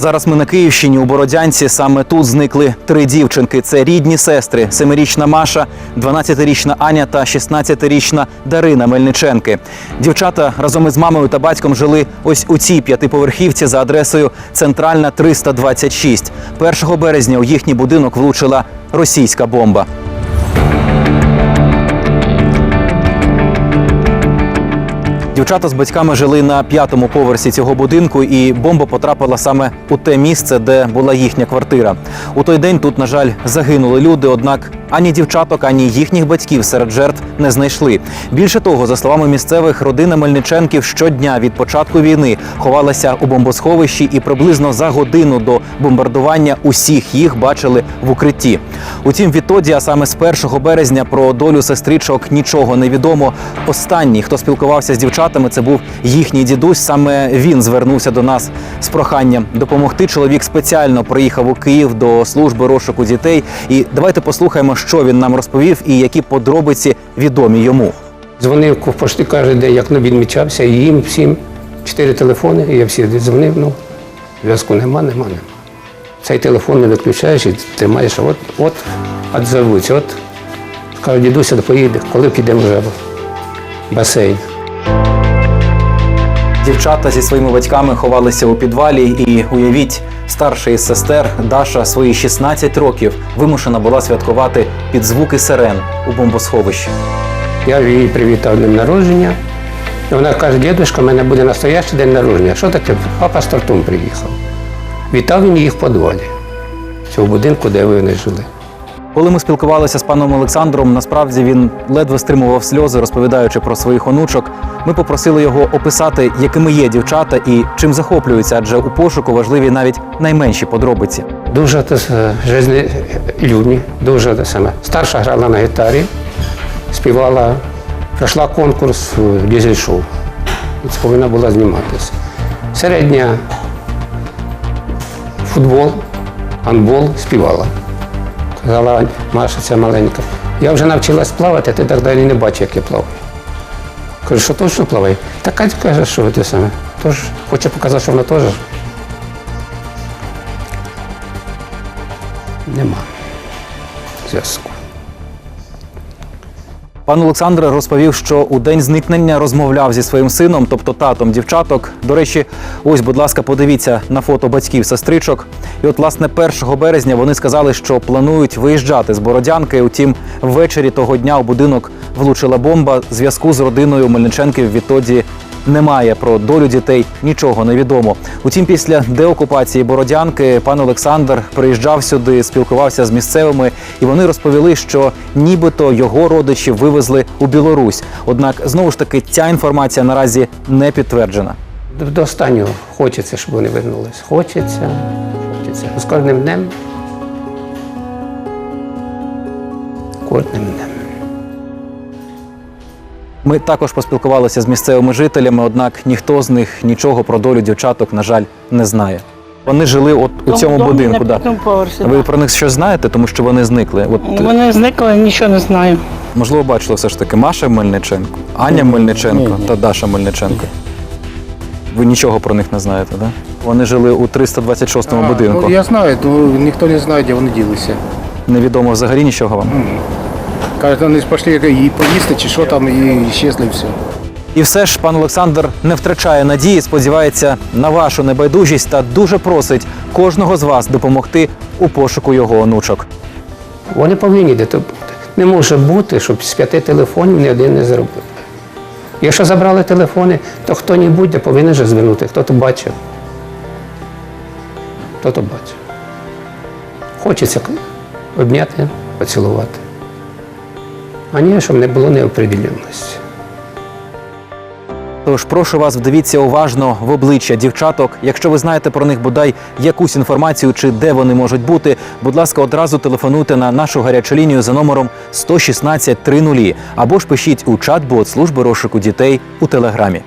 Зараз ми на Київщині у Бородянці. Саме тут зникли три дівчинки. Це рідні сестри: семирічна Маша, 12-річна Аня та 16-річна Дарина Мельниченки. Дівчата разом із мамою та батьком жили ось у цій п'ятиповерхівці за адресою Центральна 326. 1 березня у їхній будинок влучила російська бомба. Дівчата з батьками жили на п'ятому поверсі цього будинку, і бомба потрапила саме у те місце, де була їхня квартира. У той день тут, на жаль, загинули люди. Однак ані дівчаток, ані їхніх батьків серед жертв не знайшли. Більше того, за словами місцевих, родина Мельниченків щодня від початку війни ховалася у бомбосховищі, і приблизно за годину до бомбардування усіх їх бачили в укритті. Утім, відтоді, а саме з 1 березня, про долю сестричок нічого не відомо. Останній, хто спілкувався з дівчатами, це був їхній дідусь. Саме він звернувся до нас з проханням допомогти. Чоловік спеціально приїхав у Київ до служби розшуку дітей. І давайте послухаємо, що він нам розповів і які подробиці відомі йому. Дзвонив ковпошти, кожен день, як не відмічався, і їм всім. Чотири телефони, і я всі дзвонив, ну, зв'язку нема, нема, нема. Цей телефон не виключаєш і тримаєш, от, от, відзовуться, от. Кажуть, дідуся, поїде, коли підемо вже в басейн. Дівчата зі своїми батьками ховалися у підвалі, і уявіть, старша із сестер Даша свої 16 років вимушена була святкувати під звуки сирен у бомбосховищі. Я її привітав днем народження. І вона каже, дідусь, у мене буде настоящий день народження. Що таке? Папа з тортом приїхав. Вітав він їх в подвалі, цього будинку, де вони жили. Коли ми спілкувалися з паном Олександром, насправді він ледве стримував сльози, розповідаючи про своїх онучок. Ми попросили його описати, якими є дівчата і чим захоплюються, адже у пошуку важливі навіть найменші подробиці. Дуже с- дуже те саме. Старша грала на гітарі, співала, пройшла конкурс в дізель-шоу. Це повинна була зніматися. Середня футбол, гандбол співала. Казала Маша, ця маленька. Я вже навчилась плавати, ти так далі не бачиш, як я плаваю. Кажу, що точно плаває? Та Катя каже, що ти саме. Тож хоче показати, що вона теж. Нема зв'язку. Пан Олександр розповів, що у день зникнення розмовляв зі своїм сином, тобто татом дівчаток. До речі, ось, будь ласка, подивіться на фото батьків сестричок. І от, власне, 1 березня вони сказали, що планують виїжджати з Бородянки. Утім, ввечері того дня у будинок влучила бомба. Зв'язку з родиною Мельниченків відтоді немає. Про долю дітей нічого не відомо. Утім, після деокупації Бородянки пан Олександр приїжджав сюди, спілкувався з місцевими, і вони розповіли, що нібито його родичі вивезли у Білорусь. Однак знову ж таки ця інформація наразі не підтверджена. До, останнього хочеться, щоб вони вернулись. Хочеться, хочеться. З кожним днем. Кожним днем. Ми також поспілкувалися з місцевими жителями, однак ніхто з них нічого про долю дівчаток, на жаль, не знає. Вони жили от у цьому домі будинку. на Да. поверсі. Ви про них щось знаєте, тому що вони зникли. От е, Вони зникли, нічого не знаю. можливо, бачили все ж таки Маша Мельниченко, Аня Мельниченко та Даша Мельниченко. Ви нічого про них не знаєте, так? Да? Вони жили у 326-му будинку. Ну, я знаю, то ніхто не знає, де вони ділися. Невідомо взагалі нічого вам. Кажуть, вони ж пішли і поїсти, чи що там, і щезли все. І все ж пан Олександр не втрачає надії, сподівається на вашу небайдужість та дуже просить кожного з вас допомогти у пошуку його онучок. Вони повинні де бути. Не може бути, щоб з п'яти телефонів ні один не зробив. Якщо забрали телефони, то хто-небудь повинен же звернути, хто то бачив. Хто то бачив. Хочеться обняти, поцілувати. А щоб не було неопределенності. Тож прошу вас, вдивіться уважно в обличчя дівчаток. Якщо ви знаєте про них бодай якусь інформацію чи де вони можуть бути, будь ласка, одразу телефонуйте на нашу гарячу лінію за номером 116 30 або ж пишіть у чат-бот служби розшуку дітей у телеграмі.